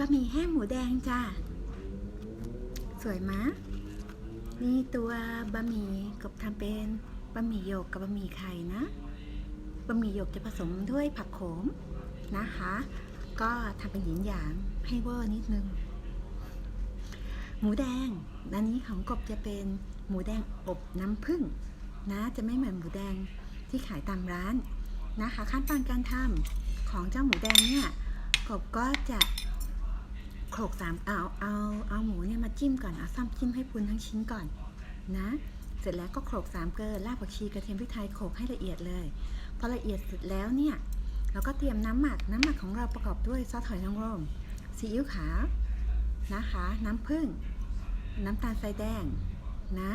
บะหมี่แห้งหมูแดงจ้าสวยมะนี่ตัวบะหมี่กับทำเป็นบะหมี่หยกกับบะหมี่ไข่นะบะหมี่หยกจะผสมด้วยผักโขมนะคะ ก็ทำเป็นหยินหยางให้เวอร์นิดนึง หมูแดงอันนี้ของกบจะเป็นหมูแดงอบน้ำผึ้งนะ จะไม่เหมือนหมูแดงที่ขายตามร้านนะคะ ขั้นตอนการทำของเจ้าหมูแดงเนี่ยกบก็จะ โขลกสามเอาเอาเอาหมูเนี่ยมาจิ้มก่อนเอาซ้ำจิ้มให้พุนทั้งชิ้นก่อนนะ เสร็จแล้วก็โขลกสามเกลือรากผักชีกระเทียมพริกไทยโขลกให้ละเอียดเลย พอละเอียดเสร็จแล้วเนี่ยเราก็เตรียมน้ำหมักน้ำหมักของเราประกอบด้วยซอสหอยนางรมซีอิ๊วขาวนะคะ น้ำผึ้งน้ำตาลทรายแดงนะ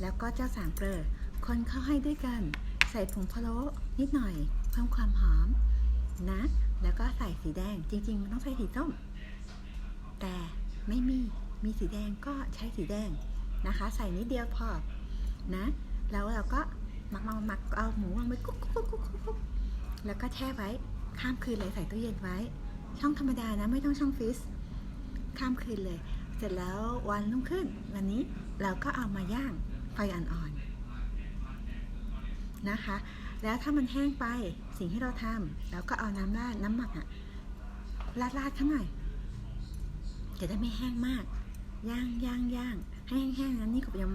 แล้วก็เจ้าสามเกลือคนเข้าให้ด้วยกัน ใส่ผงพะโล้นิดหน่อยเพิ่มความหอมนะ แล้วก็ใส่สีแดงจริง ๆ มันต้องใส่สีส้ม แต่ไม่มีมีสีแดงก็ใช้สีแดงนะคะ ใส่นิดเดียวพอนะแล้วเราก็หมักหมักหมักเอาหมูวางไว้กุ๊กกุ๊กกุ๊กกุ๊กกุ๊กแล้วก็แช่ไว้ข้ามคืนเลยใส่ตู้เย็นไว้ ช่องธรรมดานะไม่ต้องช่องฟรีซข้ามคืนเลย เสร็จแล้ววันรุ่งขึ้น วันนี้เราก็เอามาย่างไฟอ่อนๆนะคะ แล้วถ้ามันแห้งไปสิ่งที่เราทำเราก็เอาน้ำราดน้ำหมักอะราดราดๆข้างหน่อย จะได้ไม่แห้งมาก ย่างย่างย่างให้แห้งๆนั้นนี่ก็ยัง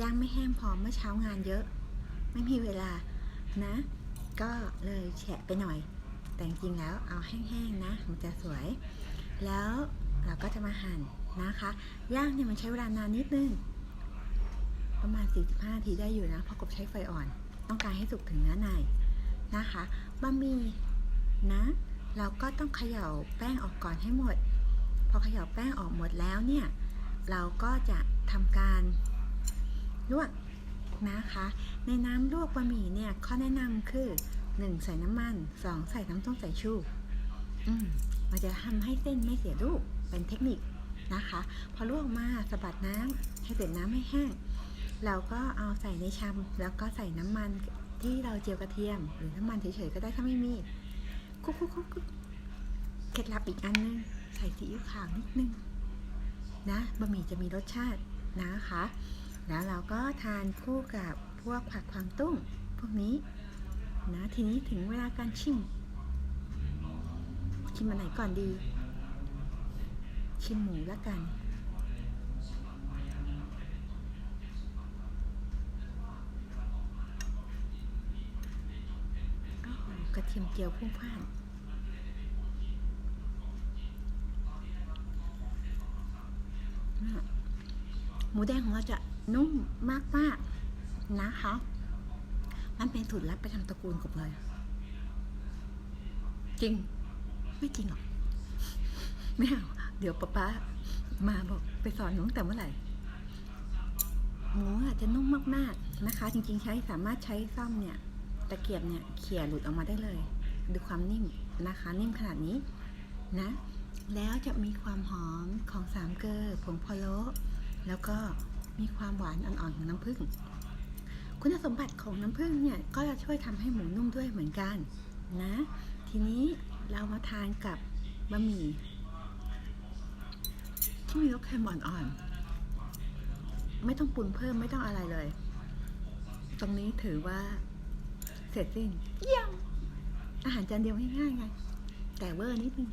ย่างไม่แห้งพอเมื่อเช้างานเยอะ ไม่มีเวลานะ ก็เลยแฉะไปหน่อย แต่จริงๆแล้วเอาแห้งๆนะมันจะสวย แล้วเราก็จะมาหั่นนะคะ ย่างเนี่ยมันใช้เวลานานนิดนึง ประมาณ 45นาทีได้อยู่นะเพราะกบใช้ไฟอ่อน ต้องการให้สุกถึงเนื้อในนะคะบะหมี่นะ เราก็ต้องเขย่าแป้งออกก่อนให้หมด พอเขย่าแป้งออกหมดแล้วเนี่ย เราก็จะทำการลวกนะคะ ในน้ำลวกบะหมี่เนี่ยข้อแนะนำคือ 1. ใส่น้ำมัน 2. ใส่น้ำส้มสายชูอืมมันจะทำให้เส้นไม่เสียรูปเป็นเทคนิคนะคะ พอลวกมาสะบัดน้ำให้เป็นน้ำให้แห้ง เราก็เอาใส่ในชามแล้วก็ใส่น้ำมันที่เราเจียวกระเทียม หรือน้ำมันเฉยๆก็ได้ถ้าไม่มีคุกคุกคุกคุกเคล็ดลับอีกอันนึง ใส่ซีอิ๊วขาวนิดนึงนะบะหมี่จะมีรสชาตินะคะแล้วเราก็ทานคู่กับพวกผักควางตุ้งพวกนี้นะทีนี้ถึงเวลาการชิมชิมอันไหนก่อนดี ชิมหมูแล้วกันกระเทียมเจียวพุ่งพ่านน่ะ หมูแดงของเราจะนุ่มมากๆนะคะ มันเป็นสูตรลับประจำตระกูลกบเลย จริง ไม่จริงหรอก ไม่เอาเดี๋ยวป๊าป๊ามาบอกไปสอนหนูตั้งแต่เมื่อไหร่หมูอาจจะนุ่มมากๆนะคะ จริง ๆ ใช้สามารถใช้ซ่อมเนี่ย ตะเกียบเนี่ยเขี่ยหลุดออกมาได้เลย ดูความนิ่มนะคะ นิ่มขนาดนี้นะ แล้วจะมีความหอมของสามเกลอผงพะโล้แล้วก็มีความหวานอ่อนๆของน้ำผึ้งคุณสมบัติของน้ำผึ้งเนี่ยก็จะช่วยทำให้หมูนุ่มด้วยเหมือนกันนะ ทีนี้เรามาทานกับบะหมี่ที่มีรสเค็มอ่อนๆไม่ต้องปรุงเพิ่มไม่ต้องอะไรเลย ตรงนี้ถือว่า เสร็จสิ้นเยี่ยมอาหารจานเดียวง่ายๆไงแต่เวอร์นิดนึง